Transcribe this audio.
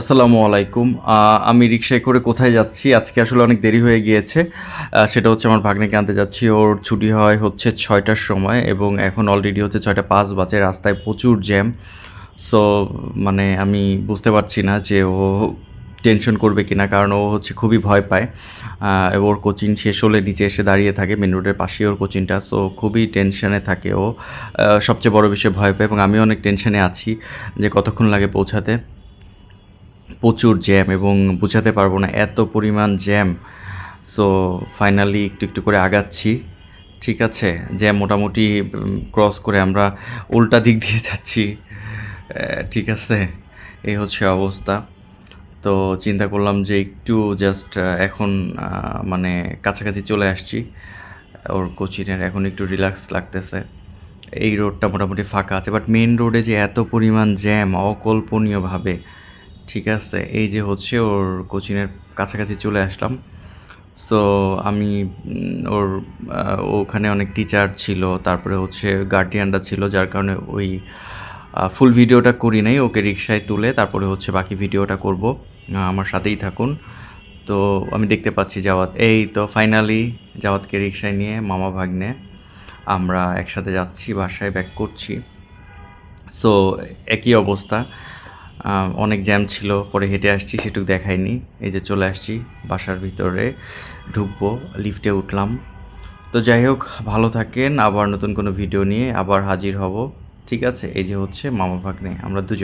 আসসালামু আলাইকুম। আমি রিক্সায় করে কোথায় যাচ্ছি? আজকে আসলে অনেক দেরি হয়ে গিয়েছে। সেটা হচ্ছে আমার ভাগ্নেকে আনতে যাচ্ছি। ওর ছুটি হয় হচ্ছে ছয়টার সময় এবং এখন অলরেডি হচ্ছে ছয়টা পাঁচ বাজে। রাস্তায় প্রচুর জ্যাম সো মানে আমি বুঝতে পারছি না যে ও টেনশন করবে কিনা, কারণ ও হচ্ছে খুবই ভয় পায়। ওর কোচিং শেষ হলে নিচে এসে দাঁড়িয়ে থাকে মেন রোডের পাশেই ওর কোচিংটা সো খুবই টেনশনে থাকে ও। সবচেয়ে বড় বিষয় ভয় পায় এবং আমি অনেক টেনশনে আছি যে কতক্ষণ লাগে পৌঁছাতে। প্রচুর জ্যাম এবং বোঝাতে পারব না এত পরিমাণ জ্যাম সো ফাইনালি একটু একটু করে আগাচ্ছি। ঠিক আছে? জ্যাম মোটামুটি ক্রস করে আমরা উল্টা দিক দিয়ে যাচ্ছি। ঠিক আছে? এই হচ্ছে অবস্থা। তো চিন্তা করলাম যে একটু জাস্ট এখন মানে কাছাকাছি চলে আসছি। ওর কোচিনের এখন একটু রিল্যাক্স লাগতেছে। এই রোডটা মোটামুটি ফাঁকা আছে। বাট মেন রোডে যে এত পরিমাণ জ্যাম অকল্পনীয়ভাবে। ঠিক আছে, এই যে হচ্ছে ওর কোচিংয়ের কাছাকাছি চলে আসলাম। সো আমি ওর ওখানে অনেক টিচার ছিল, তারপরে হচ্ছে গার্ডিয়ানরা ছিল, যার কারণে ওই ফুল ভিডিওটা করি নাই, ওকে রিক্সায় তুলে তারপরে হচ্ছে বাকি ভিডিওটা করব আমার সাথেই থাকুন। তো আমি দেখতে পাচ্ছি জাওয়াত, এই তো ফাইনালি জাওয়াতকে রিক্সায় নিয়ে মামা ভাগ্নে আমরা একসাথে যাচ্ছি, বাসায় ব্যাক করছি। সো একই অবস্থা। অনেক জ্যাম ছিল, পরে হেঁটে আসছি, সেটুকু দেখায়নি এই যে চলে আসছি, বাসার ভিতরে ঢুকবো লিফটে উঠলাম। তো যাই হোক, ভালো থাকেন, আবার নতুন কোনো ভিডিও নিয়ে আবার হাজির হব। ঠিক আছে, এই যে হচ্ছে মামা ভাগ্নে, আমরা দুজন।